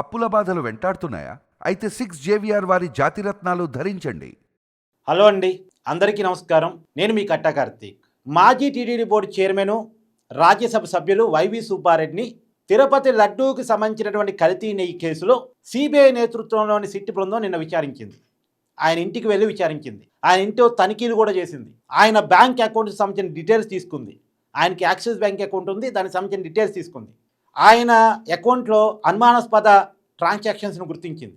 అప్పుల బాధలు వెంటాడుతున్నాయా? అయితే సిక్స్ జేవిఆర్ వారి జాతిరత్నాలు ధరించండి. హలో అండి అందరికీ నమస్కారం. నేను మీ కట్టా కార్తీక్. మాజీ టీటీడీ బోర్డు చైర్మన్ రాజ్యసభ సభ్యులు వైవి సుబ్బారెడ్డిని తిరుపతి లడ్డూకి సంబంధించినటువంటి కల్తీ నెయ్యి కేసులో సిబిఐ నేతృత్వంలోని సిట్టి బృందం నిన్న విచారించింది. ఆయన ఇంటికి వెళ్ళి విచారించింది. ఆయన ఇంట్లో తనిఖీలు కూడా చేసింది. ఆయన బ్యాంక్ అకౌంట్కి సంబంధించిన డీటెయిల్స్ తీసుకుంది. ఆయనకి యాక్సిస్ బ్యాంక్ అకౌంట్ ఉంది దానికి సంబంధించిన డీటెయిల్స్ తీసుకుంది. ఆయన అకౌంట్లో అనుమానాస్పద ట్రాన్సాక్షన్స్ను గుర్తించింది.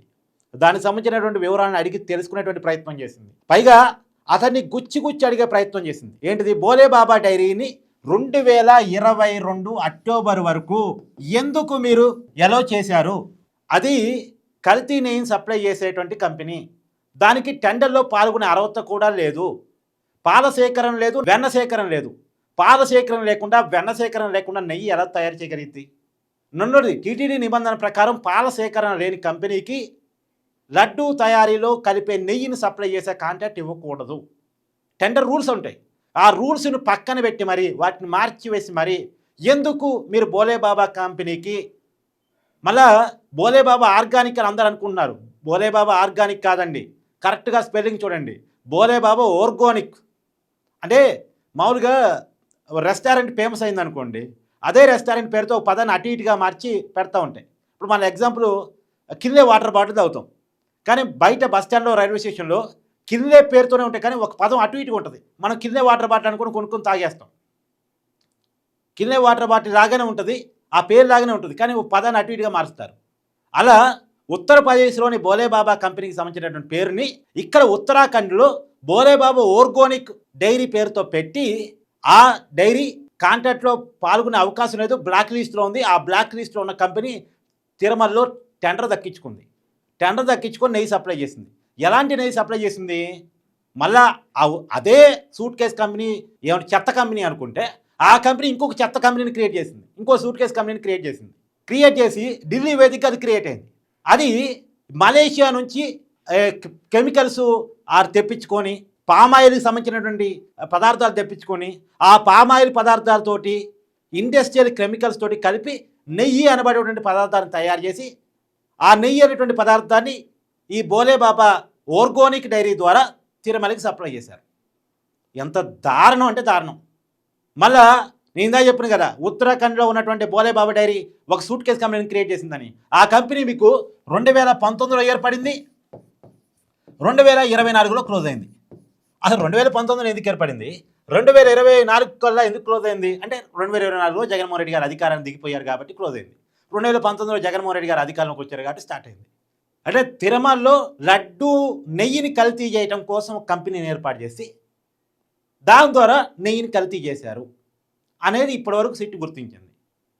దానికి సంబంధించినటువంటి వివరాలను అడిగి తెలుసుకునేటువంటి ప్రయత్నం చేసింది. పైగా అతన్ని గుచ్చి గుచ్చి అడిగే ప్రయత్నం చేసింది. ఏంటిది? బోలే బాబా డైరీని రెండు వేల ఇరవై రెండు అక్టోబర్ వరకు ఎందుకు మీరు ఎలో చేశారు? అది కల్తీ నెయ్యిని సప్లై చేసేటువంటి కంపెనీ. దానికి టెండర్లో పాల్గొనే అర్హత కూడా లేదు. పాల సేకరణ లేదు వెన్న సేకరణ లేదు. పాల సేకరణ లేకుండా వెన్న సేకరణ లేకుండా నెయ్యి ఎలా తయారు చేయగలిగింది నన్నుది టీటీడీ నిబంధన ప్రకారం పాల సేకరణ లేని కంపెనీకి లడ్డూ తయారీలో కలిపే నెయ్యిని సప్లై చేసే కాంట్రాక్ట్ ఇవ్వకూడదు. టెండర్ రూల్స్ ఉంటాయి. ఆ రూల్స్ను పక్కన పెట్టి మరి వాటిని మార్చివేసి మరి ఎందుకు మీరు బోలేబాబా కంపెనీకి మళ్ళా బోలేబాబా ఆర్గానిక్ అని అందరు అనుకుంటున్నారు. బోలేబాబా ఆర్గానిక్ కాదండి. కరెక్ట్గా స్పెల్లింగ్ చూడండి. బోలేబాబా ఓర్గానిక్ అంటే మామూలుగా రెస్టారెంట్ ఫేమస్ అయింది అనుకోండి అదే రెస్టారెంట్ పేరుతో పదాన్ని అటు ఇటుగా మార్చి పెడతా ఉంటాయి. ఇప్పుడు మన ఎగ్జాంపుల్ కిందే వాటర్ బాటిల్ తాగుతాం. కానీ బయట బస్ స్టాండ్లో రైల్వే స్టేషన్లో కిందే పేరుతోనే ఉంటాయి. కానీ ఒక పదం అటు ఇటుగా ఉంటుంది. మనం కిందే వాటర్ బాటిల్ అనుకుని కొనుక్కొని తాగేస్తాం. కిందే వాటర్ బాటిల్ లాగానే ఉంటుంది. ఆ పేరు లాగానే ఉంటుంది. కానీ ఒక పదాన్ని అటు ఇటుగా మారుస్తారు. అలా ఉత్తరప్రదేశ్లోని బోలేబాబా కంపెనీకి సంబంధించినటువంటి పేరుని ఇక్కడ ఉత్తరాఖండ్లో బోలేబాబా ఓర్గానిక్ డైరీ పేరుతో పెట్టి ఆ డైరీ కాంట్రాక్ట్లో పాల్గొనే అవకాశం లేదు. బ్లాక్ లిస్ట్లో ఉంది. ఆ బ్లాక్ లిస్ట్లో ఉన్న కంపెనీ తిరుమలలో టెండర్ దక్కించుకుంది. టెండర్ దక్కించుకొని నెయ్యి సప్లై చేసింది. ఎలాంటి నెయ్యి సప్లై చేసింది? మళ్ళా అదే సూట్ కేస్ కంపెనీ ఏమైనా చెత్త కంపెనీ అనుకుంటే ఆ కంపెనీ ఇంకొక చెత్త కంపెనీని క్రియేట్ చేసింది. ఇంకో సూట్ కేస్ కంపెనీని క్రియేట్ చేసింది. క్రియేట్ చేసి ఢిల్లీ వేదిక అది క్రియేట్ అయింది. అది మలేషియా నుంచి కెమికల్స్ ఆర్ తెప్పించుకొని పామాయిల్కి సంబంధించినటువంటి పదార్థాలు తెప్పించుకొని ఆ పామాయిల్ పదార్థాలతోటి ఇండస్ట్రియల్ కెమికల్స్ తోటి కలిపి నెయ్యి అనబడేటువంటి పదార్థాన్ని తయారు చేసి ఆ నెయ్యి అనేటువంటి పదార్థాన్ని ఈ బోలే బాబా డైరీ ద్వారా తిరుమలకి సప్లై చేశారు. ఎంత దారుణం అంటే దారుణం. మళ్ళా నేను ఇందా చెప్పిన కదా ఉత్తరాఖండ్లో ఉన్నటువంటి బోలే బాబా డైరీ ఒక సూట్ కేస్ కంపెనీని క్రియేట్ చేసిందని. ఆ కంపెనీ మీకు రెండు వేల పంతొమ్మిదిలో ఏర్పడింది రెండు వేల ఇరవై నాలుగులో క్లోజ్ అయింది. అసలు రెండు వేల పంతొమ్మిదిలో ఎందుకు ఏర్పడింది? రెండు వేల ఇరవై నాలుగు కల్లా ఎందుకు క్లోజ్ అయింది? అంటే రెండు వేల ఇరవై నాలుగులో జగన్మోహన్ రెడ్డి గారు అధికారాన్ని దిగిపోయారు కాబట్టి క్లోజ్ అయింది. రెండు వేల పంతొమ్మిదిలో జగన్మోహన్ రెడ్డి గారు అధికారంలోకి వచ్చారు కాబట్టి స్టార్ట్ అయింది. అంటే తిరుమలలో లడ్డు నెయ్యిని కల్తీ చేయటం కోసం కంపెనీని ఏర్పాటు చేసి దాని ద్వారా నెయ్యిని కల్తీ చేశారు అనేది ఇప్పటివరకు సిట్టు గుర్తించింది.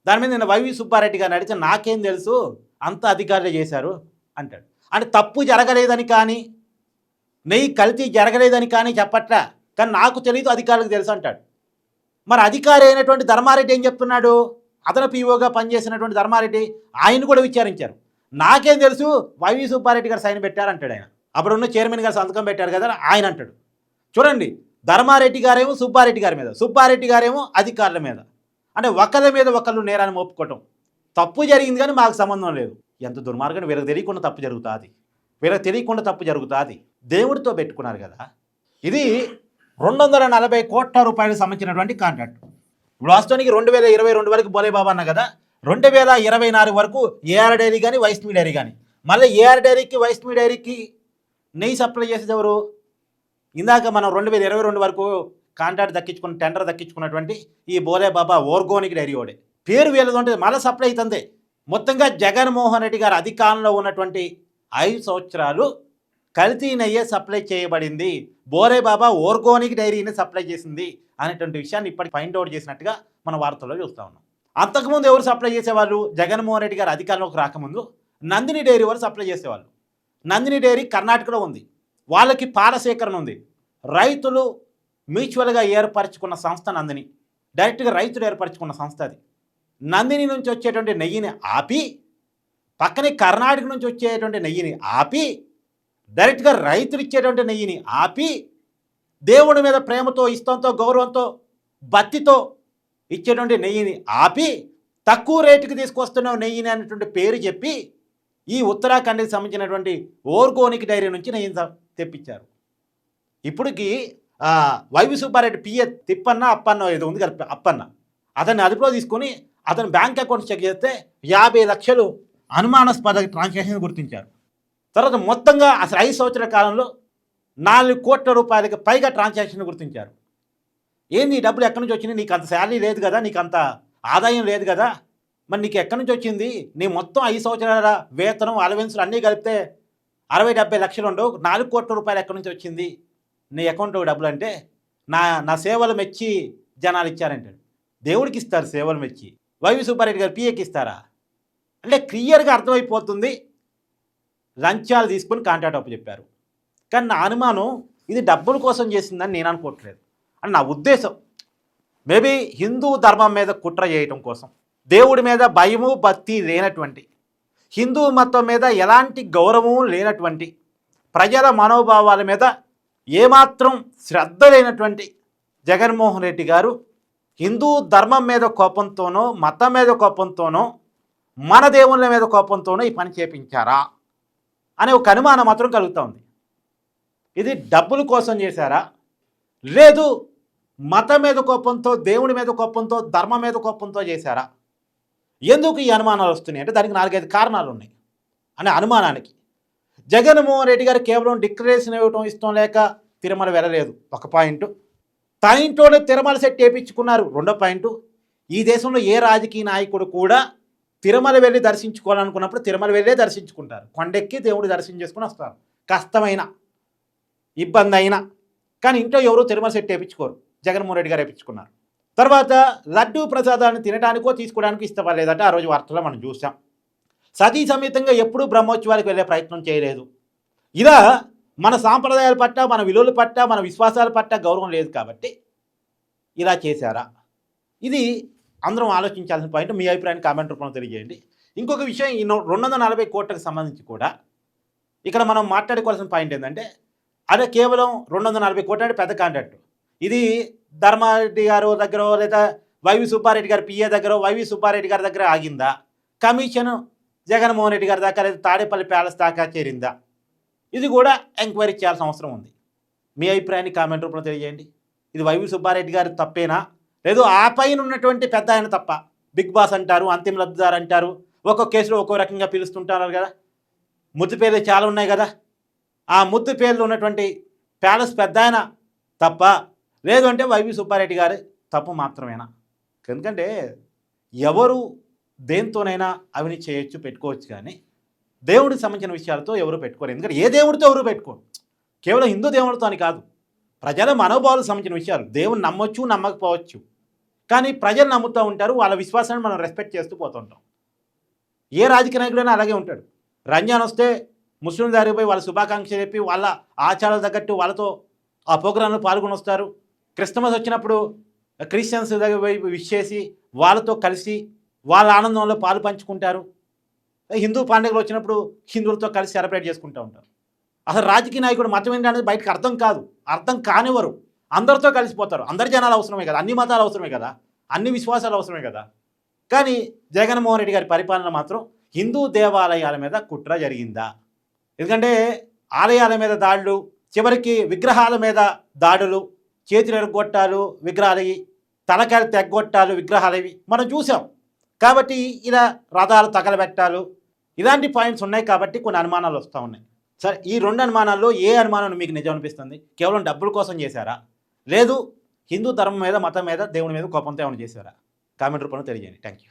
దాని మీద నేను వైవి సుబ్బారెడ్డి గారు అడిగితే నాకేం తెలుసు? అంత అధికారులే చేశారు అంటాడు. అంటే తప్పు జరగలేదని కానీ నెయ్యి కల్తీ జరగలేదని కానీ చెప్పట్లా? కానీ నాకు తెలియదు అధికారులకు తెలుసు అంటాడు. మరి అధికారి అయినటువంటి ధర్మారెడ్డి ఏం చెప్తున్నాడు? అతను పీఓగా పనిచేసినటువంటి ధర్మారెడ్డి ఆయన కూడా విచారించారు. నాకేం తెలుసు? వైవి సుబ్బారెడ్డి గారు సైన్ పెట్టారంటాడు ఆయన. అప్పుడున్న చైర్మన్ గారు సంతకం పెట్టారు కదా ఆయన అంటాడు. చూడండి ధర్మారెడ్డి గారేమో సుబ్బారెడ్డి గారి మీద సుబ్బారెడ్డి గారేమో అధికారుల మీద. అంటే ఒకళ్ళ మీద ఒకళ్ళు నేరాన్ని మోపుకోవటం. తప్పు జరిగింది కానీ మాకు సంబంధం లేదు. ఎంత దుర్మార్గం వీళ్ళకి తెలియకుండా తప్పు జరుగుతుంది. వీళ్ళకి తెలియకుండా తప్పు జరుగుతుంది. దేవుడితో పెట్టుకున్నారు కదా. ఇది రెండు వందల నలభై కోట్ల రూపాయలకు సంబంధించినటువంటి కాంట్రాక్ట్ ఇప్పుడు వాస్తవానికి రెండు వేల ఇరవై రెండు వరకు బోలే బాబా అన్న కదా. రెండు వేల ఇరవై నాలుగు వరకు ఏఆర్ డైరీ కానీ వైష్ణవి డైరీ కానీ మళ్ళీ ఏఆర్ డైరీకి వైష్ణవి డైరీకి నెయ్యి సప్లై చేసేది ఎవరు? ఇందాక మనం రెండు వేల ఇరవై రెండు వరకు కాంట్రాక్ట్ దక్కించుకున్న టెండర్ దక్కించుకున్నటువంటి ఈ బోలే బాబా ఓర్గోనిక్ డైరీ ఓడే పేరు వీళ్ళది ఉంటుంది మళ్ళీ సప్లై అవుతుంది. మొత్తంగా జగన్మోహన్ రెడ్డి గారు అధికారంలో ఉన్నటువంటి ఐదు సంవత్సరాలు కల్తీ నెయ్యే సప్లై చేయబడింది. బోరే బాబా ఓర్గోనిక్ డైరీని సప్లై చేసింది అనేటువంటి విషయాన్ని ఇప్పటికి ఫైండ్ అవుట్ చేసినట్టుగా మన వార్తల్లో చూస్తూ ఉన్నాం. అంతకుముందు ఎవరు సప్లై చేసేవాళ్ళు? జగన్మోహన్ రెడ్డి గారు అధికారంలోకి రాకముందు నందిని డైరీ వారు సప్లై చేసేవాళ్ళు. నందిని డైరీ కర్ణాటకలో ఉంది. వాళ్ళకి పాల సేకరణ ఉంది. రైతులు మ్యూచువల్గా ఏర్పరచుకున్న సంస్థ నందిని. డైరెక్ట్గా రైతులు ఏర్పరచుకున్న సంస్థ అది. నందిని నుంచి వచ్చేటువంటి నెయ్యిని ఆపి పక్కనే కర్ణాటక నుంచి వచ్చేటువంటి నెయ్యిని ఆపి డైరెక్ట్గా రైతులు ఇచ్చేటువంటి నెయ్యిని ఆపి దేవుడి మీద ప్రేమతో ఇష్టంతో గౌరవంతో భక్తితో ఇచ్చేటువంటి నెయ్యిని ఆపి తక్కువ రేటుకి తీసుకొస్తున్న నెయ్యిని అనేటువంటి పేరు చెప్పి ఈ ఉత్తరాఖండ్కి సంబంధించినటువంటి ఓర్గోనిక్ డైరీ నుంచి నెయ్యిని తెప్పించారు. ఇప్పటికి వైవి సుబ్బారెడ్డి పిఏ తిప్పన్న అప్పన్న ఏదో ఉంది కదా అప్పన్న. అతన్ని అదుపులో తీసుకొని అతని బ్యాంక్ అకౌంట్ చెక్ చేస్తే యాభై లక్షలు అనుమానాస్పద ట్రాన్సాక్షన్ గుర్తించారు. తర్వాత మొత్తంగా అసలు ఐదు సంవత్సరాల కాలంలో నాలుగు కోట్ల రూపాయలకి పైగా ట్రాన్సాక్షన్ గుర్తించారు. ఏంది ఈ డబ్బులు ఎక్కడి నుంచి వచ్చింది నీకు అంత శాలరీ లేదు కదా నీకు అంత ఆదాయం లేదు కదా. మరి నీకు ఎక్కడి నుంచి వచ్చింది? నీ మొత్తం ఐదు సంవత్సరాల వేతనం అలవెన్సులు అన్నీ కలిపితే అరవై డెబ్బై లక్షలు ఉండవు. నాలుగు కోట్ల రూపాయలు ఎక్కడి నుంచి వచ్చింది? నీ అకౌంట్లో డబ్బులు అంటే నా నా సేవలు మెచ్చి జనాలు ఇచ్చారంటాడు. దేవుడికి ఇస్తారు సేవలు మెచ్చి. వైవి సుబ్బారెడ్డి గారు పిఏకి ఇస్తారా? అంటే క్లియర్గా అర్థమైపోతుంది. లంచాలు తీసుకొని కాంట్రాక్ట్ అప్పు చెప్పారు. కానీ నా అనుమానం ఇది డబ్బుల కోసం చేసిందని నేను అనుకోవట్లేదు. అని నా ఉద్దేశం. మేబీ హిందూ ధర్మం మీద కుట్ర చేయటం కోసం దేవుడి మీద భయము భక్తి లేనటువంటి హిందూ మతం మీద ఎలాంటి గౌరవము లేనటువంటి ప్రజల మనోభావాల మీద ఏమాత్రం శ్రద్ధ లేనటువంటి జగన్మోహన్ రెడ్డి గారు హిందూ ధర్మం మీద కోపంతోనో మతం మీద కోపంతోనో మన దేవుళ్ళ మీద కోపంతోనో ఈ పని చేపించారా? అనే ఒక అనుమానం మాత్రం కలుగుతూ ఉంది. ఇది డబ్బుల కోసం చేశారా? లేదు మతం మీద కోపంతో దేవుడి మీద కోపంతో ధర్మం మీద కోపంతో చేశారా? ఎందుకు ఈ అనుమానాలు వస్తున్నాయి? అంటే దానికి నాలుగైదు కారణాలు ఉన్నాయి. అనే అనుమానానికి. జగన్మోహన్ రెడ్డి గారు కేవలం డిక్లరేషన్ ఇవ్వటం ఇష్టం లేక తిరుమల వెళ్ళలేదు. ఒక పాయింట్. తన ఇంట్లోనే తిరుమల సెట్ వేయించుకున్నారు రెండో పాయింట్. ఈ దేశంలో ఏ రాజకీయ నాయకుడు కూడా తిరుమల వెళ్ళి దర్శించుకోవాలనుకున్నప్పుడు తిరుమల వెళ్ళే దర్శించుకుంటారు. కొండెక్కి దేవుడు దర్శనం చేసుకుని వస్తారు. కష్టమైన ఇబ్బంది అయినా కానీ ఇంట్లో ఎవరు తిరుమల సెట్ వేయించుకోరు. జగన్మోహన్ రెడ్డి గారు వేయించుకున్నారు. తర్వాత లడ్డూ ప్రసాదాన్ని తినడానికో తీసుకోవడానికి ఇష్టపడలేదంటే ఆ రోజు వార్తలో మనం చూసాం సతీ సమేతంగా ఎప్పుడూ బ్రహ్మోత్సవాలకు వెళ్ళే ప్రయత్నం చేయలేదు. ఇలా మన సాంప్రదాయాల పట్ల మన విలువల పట్ల మన విశ్వాసాల పట్ల గౌరవం లేదు కాబట్టి ఇలా చేశారా. ఇది అందరం ఆలోచించాల్సిన పాయింట్ మీ అభిప్రాయాన్ని కామెంట్ రూపంలో తెలియజేయండి. ఇంకొక విషయం ఈ రెండు వందల నలభై కోట్లకు సంబంధించి కూడా ఇక్కడ మనం మాట్లాడుకోవాల్సిన పాయింట్ ఏంటంటే అదే కేవలం రెండు వందల నలభై కోట్లు అంటే పెద్ద కాంట్రాక్ట్ ఇది ధర్మారెడ్డి గారు దగ్గర లేదా వైవి సుబ్బారెడ్డి గారి పిఏ దగ్గర వైవి సుబ్బారెడ్డి గారి దగ్గర ఆగిందా? కమిషన్ జగన్మోహన్ రెడ్డి గారి దాకా లేదా తాడేపల్లి ప్యాలెస్ దాకా చేరిందా? ఇది కూడా ఎంక్వైరీ చేయాల్సిన అవసరం ఉంది. మీ అభిప్రాయాన్ని కామెంట్ రూపంలో తెలియజేయండి. ఇది వైవి సుబ్బారెడ్డి గారి తప్పేనా? లేదు ఆ పైన ఉన్నటువంటి పెద్ద ఆయన తప్ప. బిగ్ బాస్ అంటారు అంతిమ లబ్ధిదారు అంటారు. ఒక్కొక్క కేసులో ఒక్కో రకంగా పిలుస్తుంటారు కదా. ముద్దు పేర్లు చాలా ఉన్నాయి కదా. ఆ ముద్దు పేర్లు ఉన్నటువంటి ప్యాలెస్ పెద్ద ఆయన తప్ప లేదు అంటే వైవి సుబ్బారెడ్డి గారి తప్పు మాత్రమేనా? ఎందుకంటే ఎవరు దేంతోనైనా అవినీతి చేయొచ్చు పెట్టుకోవచ్చు కానీ దేవుడికి సంబంధించిన విషయాలతో ఎవరు పెట్టుకోరు. ఎందుకంటే ఏ దేవుడితో ఎవరు పెట్టుకోరు? కేవలం హిందూ దేవుడితో అని కాదు. ప్రజల మనోభావాలకు సంబంధించిన విషయాలు. దేవుని నమ్మొచ్చు నమ్మకపోవచ్చు. కానీ ప్రజలు నమ్ముతూ ఉంటారు వాళ్ళ విశ్వాసాన్ని మనం రెస్పెక్ట్ చేస్తూ పోతుంటాం. ఏ రాజకీయ నాయకుడైనా అలాగే ఉంటాడు. రంజాన్ వస్తే ముస్లిం దారిపోయి వాళ్ళ శుభాకాంక్షలు చెప్పి వాళ్ళ ఆచారాలు తగ్గట్టు వాళ్ళతో ఆ ప్రోగ్రాంలో పాల్గొని వస్తారు. క్రిస్టమస్ వచ్చినప్పుడు క్రిస్టియన్స్ దగ్గర పోయి విష్ చేసి వాళ్ళతో కలిసి వాళ్ళ ఆనందంలో పాలు పంచుకుంటారు. హిందూ పండుగలు వచ్చినప్పుడు హిందువులతో కలిసి సెలబ్రేట్ చేసుకుంటూ ఉంటారు. అసలు రాజకీయ నాయకుడు మతం ఏంటనేది అనేది బయటకు అర్థం కాదు. అర్థం కానివ్వరు. అందరితో కలిసిపోతారు. అందరి జనాలు అవసరమే కదా. అన్ని మతాలు అవసరమే కదా. అన్ని విశ్వాసాలు అవసరమే కదా. కానీ జగన్మోహన్ రెడ్డి గారి పరిపాలన మాత్రం హిందూ దేవాలయాల మీద కుట్ర జరిగిందా? ఎందుకంటే ఆలయాల మీద దాడులు చివరికి విగ్రహాల మీద దాడులు చేతులు ఎరగొట్టాలు విగ్రహాలవి తలకాయలు తెగ్గొట్టాలు విగ్రహాలవి మనం చూసాం. కాబట్టి ఇలా రథాలు తగలబెట్టాలు ఇలాంటి పాయింట్స్ ఉన్నాయి కాబట్టి కొన్ని అనుమానాలు వస్తూ ఉన్నాయి. సరే ఈ రెండు అనుమానాల్లో ఏ అనుమానం మీకు నిజం అనిపిస్తుంది? కేవలం డబ్బుల కోసం చేశారా? లేదు హిందూ ధర్మం మీద మతం మీద దేవుని మీద కోపంతో ఏమైనా చేశారా కామెంట్ రూపంలో తెలియజేయండి. Thank you